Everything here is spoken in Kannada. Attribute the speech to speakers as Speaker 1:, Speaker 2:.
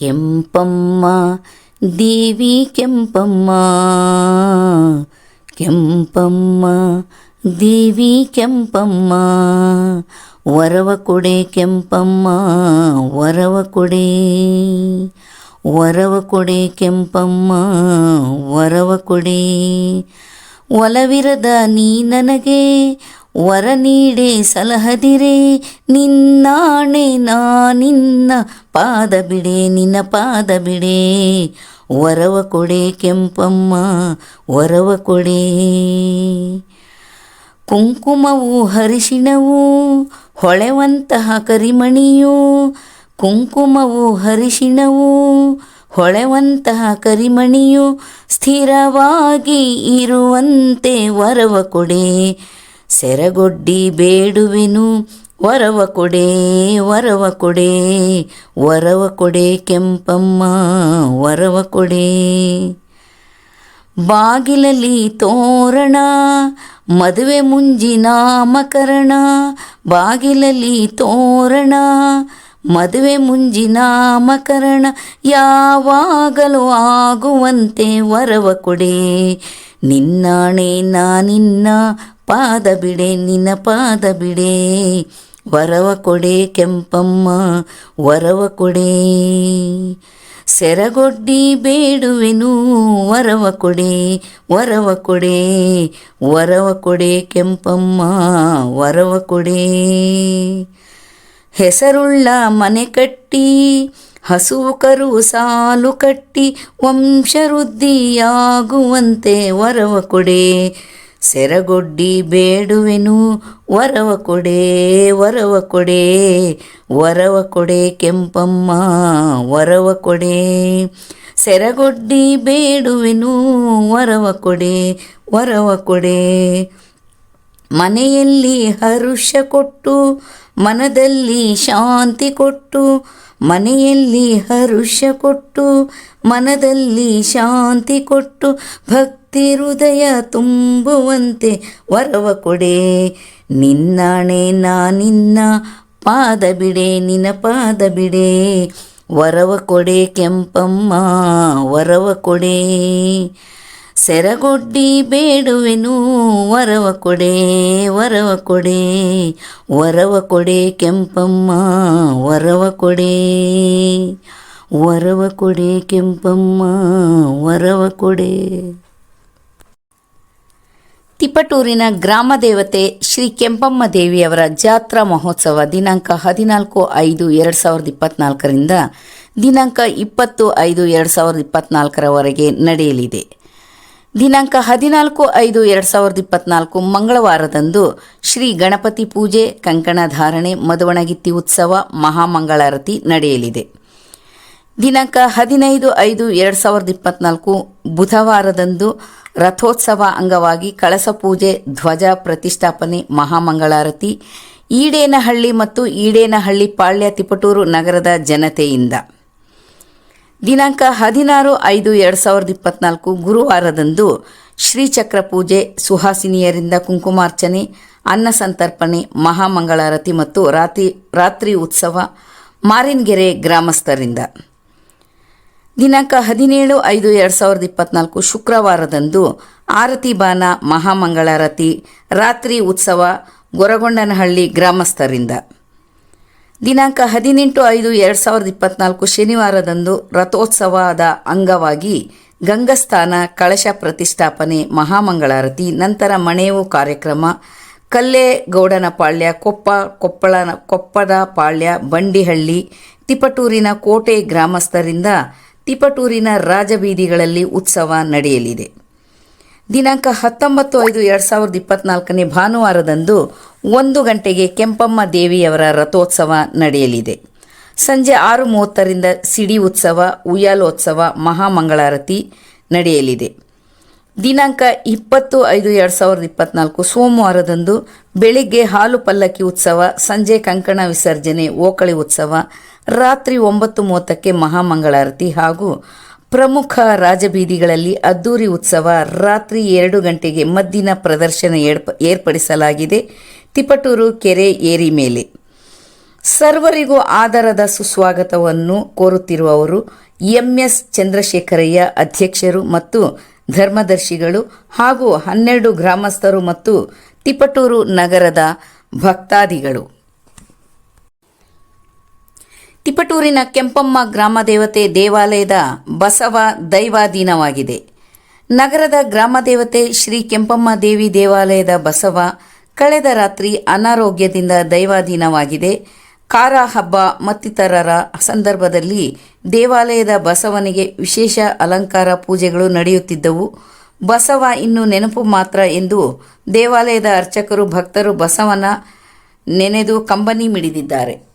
Speaker 1: ಕೆಂಪಮ್ಮ, ದೇವಿ ಕೆಂಪಮ್ಮ. ಕೆಂಪಮ್ಮ, ದೇವಿ ಕೆಂಪಮ್ಮ. ವರವ ಕೊಡೆ ಕೆಂಪಮ್ಮ, ವರವ ಕೊಡೆ. ವರವ ಕೊಡೆ ಕೆಂಪಮ್ಮ, ವರವ ಕೊಡೆ. ಒಲವಿರದ ನೀ ನನಗೆ ವರ ನೀಡೆ ಸಲಹದಿರೆ ನಿನ್ನಾಣೆ ನಾ ನಿನ್ನ ಪಾದ ಬಿಡೆ, ನಿನ್ನ ಪಾದ ಬಿಡೆ. ವರವ ಕೊಡೆ ಕೆಂಪಮ್ಮ, ವರವ ಕೊಡೆ. ಕುಂಕುಮವು ಹರಿಶಿಣವು ಹೊಳೆವಂತಹ ಕರಿಮಣಿಯು. ಕುಂಕುಮವು ಹರಿಶಿಣವು ಹೊಳೆವಂತಹ ಕರಿಮಣಿಯು, ಸ್ಥಿರವಾಗಿ ಇರುವಂತೆ ವರವ ಕೊಡೆ. ಸೆರಗೊಡ್ಡಿ ಬೇಡುವೆನು, ವರವ ಕೊಡೆ ವರವ ಕೊಡೆ ವರವ ಕೊಡೆ ಕೆಂಪಮ್ಮ, ವರವ ಕೊಡೆ. ಬಾಗಿಲಲ್ಲಿ ತೋರಣ, ಮದುವೆ ಮುಂಜಿ ನಾಮಕರಣ ಬಾಗಿಲಲ್ಲಿ ತೋರಣ, ಮದುವೆ ಮುಂಜಿ ನಾಮಕರಣ ಯಾವಾಗಲೂ ಆಗುವಂತೆ ವರವ ಕೊಡೆ. ನಿನ್ನಾಣೆ ನಾ ನಿನ್ನ ಪಾದ ಬಿಡೆ, ನಿನ್ನ ಪಾದ ಬಿಡೆ. ವರವ ಕೊಡೆ ಕೆಂಪಮ್ಮ, ವರವ ಕೊಡೆ. ಸೆರಗೊಡ್ಡಿ ಬೇಡುವೆನು, ವರವ ಕೊಡೆ ವರವ ಕೊಡೆ. ವರವ ಕೊಡೆ ಕೆಂಪಮ್ಮ, ವರವ ಕೊಡೆ. ಹೆಸರುಳ್ಳ ಮನೆ ಕಟ್ಟಿ ಹಸುವು ಕರು ಸಾಲು ಕಟ್ಟಿ ವಂಶವೃದ್ಧಿಯಾಗುವಂತೆ ವರವ ಕೊಡೆ. ಸೆರಗೊಡ್ಡಿ ಬೇಡುವೆನು, ವರವ ಕೊಡೆ ವರವ ಕೊಡೆ. ವರವ ಕೊಡೆ ಕೆಂಪಮ್ಮ, ವರವ ಕೊಡೆ. ಸೆರಗೊಡ್ಡಿ ಬೇಡುವೆನು, ವರವ ಕೊಡೆ ವರವ ಕೊಡೆ. ಮನೆಯಲ್ಲಿ ಹರುಷ ಕೊಟ್ಟು, ಮನದಲ್ಲಿ ಶಾಂತಿ ಕೊಟ್ಟು, ಮನೆಯಲ್ಲಿ ಹರುಷ ಕೊಟ್ಟು, ಮನದಲ್ಲಿ ಶಾಂತಿ ಕೊಟ್ಟು, ಭಕ್ತಿ ಹೃದಯ ತುಂಬುವಂತೆ ವರವ ಕೊಡೆ. ನಿನ್ನಾಣೆ ನಾ ನಿನ್ನ ಪಾದ ಬಿಡೆ, ನಿನ್ನ ಪಾದ ಬಿಡೆ. ವರವ ಕೊಡೆ ಕೆಂಪಮ್ಮ, ವರವ ಕೊಡೆ. ಸೆರಗೊಡ್ಡಿ ಬೇಡುವೆನು, ವರವ ಕೊಡೆ ವರವ ಕೊಡೆ ವರವ ಕೊಡೆ ಕೆಂಪಮ್ಮ, ವರವ ಕೊಡೆ ವರವ ಕೊಡೆ ಕೆಂಪಮ್ಮ, ವರವ ಕೊಡೆ. ತಿಪಟೂರಿನ ಗ್ರಾಮ ದೇವತೆ ಶ್ರೀ ಕೆಂಪಮ್ಮ ದೇವಿಯವರ ಜಾತ್ರಾ ಮಹೋತ್ಸವ ದಿನಾಂಕ ಹದಿನಾಲ್ಕು ಐದು ಎರಡು ಸಾವಿರದ ಇಪ್ಪತ್ನಾಲ್ಕರಿಂದ ದಿನಾಂಕ ಇಪ್ಪತ್ತು ಐದು ಎರಡು ಸಾವಿರದ ಇಪ್ಪತ್ನಾಲ್ಕರವರೆಗೆ ನಡೆಯಲಿದೆ. ದಿನಾಂಕ ಹದಿನಾಲ್ಕು ಐದು ಎರಡು ಸಾವಿರದ ಇಪ್ಪತ್ನಾಲ್ಕು ಮಂಗಳವಾರದಂದು ಶ್ರೀ ಗಣಪತಿ ಪೂಜೆ, ಕಂಕಣ ಧಾರಣೆ, ಮದುವಣಗಿತ್ತಿ ಉತ್ಸವ, ಮಹಾಮಂಗಳಾರತಿ ನಡೆಯಲಿದೆ. ದಿನಾಂಕ ಹದಿನೈದು ಐದು ಎರಡು ಸಾವಿರದ ಇಪ್ಪತ್ನಾಲ್ಕು ಬುಧವಾರದಂದು ರಥೋತ್ಸವ ಅಂಗವಾಗಿ ಕಳಸ ಪೂಜೆ, ಧ್ವಜ ಪ್ರತಿಷ್ಠಾಪನೆ, ಮಹಾಮಂಗಳಾರತಿ, ಈಡೇನಹಳ್ಳಿ ಮತ್ತು ಈಡೇನಹಳ್ಳಿ ಪಾಳ್ಯ ತಿಪಟೂರು ನಗರದ ಜನತೆಯಿಂದ. ದಿನಾಂಕ ಹದಿನಾರು ಐದು ಎರಡು ಸಾವಿರದ ಇಪ್ಪತ್ನಾಲ್ಕು ಗುರುವಾರದಂದು ಶ್ರೀಚಕ್ರ ಪೂಜೆ, ಸುಹಾಸಿನಿಯರಿಂದ ಕುಂಕುಮಾರ್ಚನೆ, ಅನ್ನ ಸಂತರ್ಪಣೆ, ಮಹಾಮಂಗಳಾರತಿ ಮತ್ತು ರಾತ್ರಿ ರಾತ್ರಿ ಉತ್ಸವ ಮಾರಿನ್ಗೆರೆ ಗ್ರಾಮಸ್ಥರಿಂದ. ದಿನಾಂಕ ಹದಿನೇಳು ಐದು ಎರಡು ಸಾವಿರದ ಇಪ್ಪತ್ನಾಲ್ಕು ಶುಕ್ರವಾರದಂದು ಆರತಿ ಬಾನ, ಮಹಾಮಂಗಳಾರತಿ, ರಾತ್ರಿ ಉತ್ಸವ ಗೊರಗೊಂಡನಹಳ್ಳಿ ಗ್ರಾಮಸ್ಥರಿಂದ. ದಿನಾಂಕ ಹದಿನೆಂಟು ಐದು ಎರಡು ಸಾವಿರದ ಇಪ್ಪತ್ನಾಲ್ಕು ಶನಿವಾರದಂದು ರಥೋತ್ಸವದ ಅಂಗವಾಗಿ ಗಂಗಸ್ಥಾನ ಕಳಶ ಪ್ರತಿಷ್ಠಾಪನೆ ಮಹಾಮಂಗಳಾರತಿ, ನಂತರ ಮಣೇವು ಕಾರ್ಯಕ್ರಮ, ಕಲ್ಲೇಗೌಡನ ಪಾಳ್ಯ, ಕೊಪ್ಪ ಕೊಪ್ಪಳ ಕೊಪ್ಪದ ಪಾಳ್ಯ, ಬಂಡಿಹಳ್ಳಿ, ತಿಪಟೂರಿನ ಕೋಟೆ ಗ್ರಾಮಸ್ಥರಿಂದ ತಿಪಟೂರಿನ ರಾಜಬೀದಿಗಳಲ್ಲಿ ಉತ್ಸವ ನಡೆಯಲಿದೆ. ದಿನಾಂಕ ಹತ್ತೊಂಬತ್ತು ಐದು ಎರಡು ಸಾವಿರದ ಇಪ್ಪತ್ನಾಲ್ಕನೇ ಭಾನುವಾರದಂದು ಒಂದು ಗಂಟೆಗೆ ಕೆಂಪಮ್ಮ ದೇವಿಯವರ ರಥೋತ್ಸವ ನಡೆಯಲಿದೆ. ಸಂಜೆ ಆರು ಮೂವತ್ತರಿಂದ ಸಿಡಿ ಉತ್ಸವ, ಉಯ್ಯಾಲೋತ್ಸವ, ಮಹಾಮಂಗಳಾರತಿ ನಡೆಯಲಿದೆ. ದಿನಾಂಕ ಇಪ್ಪತ್ತು ಐದು ಎರಡು ಸಾವಿರದ ಇಪ್ಪತ್ನಾಲ್ಕು ಸೋಮವಾರದಂದು ಬೆಳಿಗ್ಗೆ ಹಾಲು ಪಲ್ಲಕ್ಕಿ ಉತ್ಸವ, ಸಂಜೆ ಕಂಕಣ ವಿಸರ್ಜನೆ, ಓಕಳಿ ಉತ್ಸವ, ರಾತ್ರಿ ಒಂಬತ್ತು ಮೂವತ್ತಕ್ಕೆ ಮಹಾಮಂಗಳಾರತಿ ಹಾಗೂ ಪ್ರಮುಖ ರಾಜಬೀದಿಗಳಲ್ಲಿ ಅದ್ದೂರಿ ಉತ್ಸವ, ರಾತ್ರಿ ಎರಡು ಗಂಟೆಗೆ ಮದ್ದಿನ ಪ್ರದರ್ಶನ ಏರ್ಪ, ಏರ್ಪಡಿಸಲಾಗಿದೆ. ತಿಪಟೂರು ಕೆರೆ ಏರಿ ಮೇಲೆ. ಸರ್ವರಿಗೂ ಆದರದ ಸುಸ್ವಾಗತವನ್ನು ಕೋರುತ್ತಿರುವವರು ಎಂಎಸ್ ಚಂದ್ರಶೇಖರಯ್ಯ ಅಧ್ಯಕ್ಷರು ಮತ್ತು ಧರ್ಮದರ್ಶಿಗಳು ಹಾಗೂ ಹನ್ನೆರಡು ಗ್ರಾಮಸ್ಥರು ಮತ್ತು ತಿಪಟೂರು ನಗರದ ಭಕ್ತಾದಿಗಳು. ತಿಪಟೂರಿನ ಕೆಂಪಮ್ಮ ಗ್ರಾಮ ದೇವತೆ ದೇವಾಲಯದ ಬಸವ ದೈವಾಧೀನವಾಗಿದೆ. ನಗರದ ಗ್ರಾಮ ದೇವತೆ ಶ್ರೀ ಕೆಂಪಮ್ಮ ದೇವಿ ದೇವಾಲಯದ ಬಸವ ಕಳೆದ ರಾತ್ರಿ ಅನಾರೋಗ್ಯದಿಂದ ದೈವಾಧೀನವಾಗಿದೆ. ಕಾರ ಹಬ್ಬ ಮತ್ತಿತರರ ಸಂದರ್ಭದಲ್ಲಿ ದೇವಾಲಯದ ಬಸವನಿಗೆ ವಿಶೇಷ ಅಲಂಕಾರ ಪೂಜೆಗಳು ನಡೆಯುತ್ತಿದ್ದವು. ಬಸವ ಇನ್ನು ನೆನಪು ಮಾತ್ರ ಎಂದು ದೇವಾಲಯದ ಅರ್ಚಕರು ಭಕ್ತರು ಬಸವನ ನೆನೆದು ಕಂಬನಿ ಮಿಡಿದಿದ್ದಾರೆ.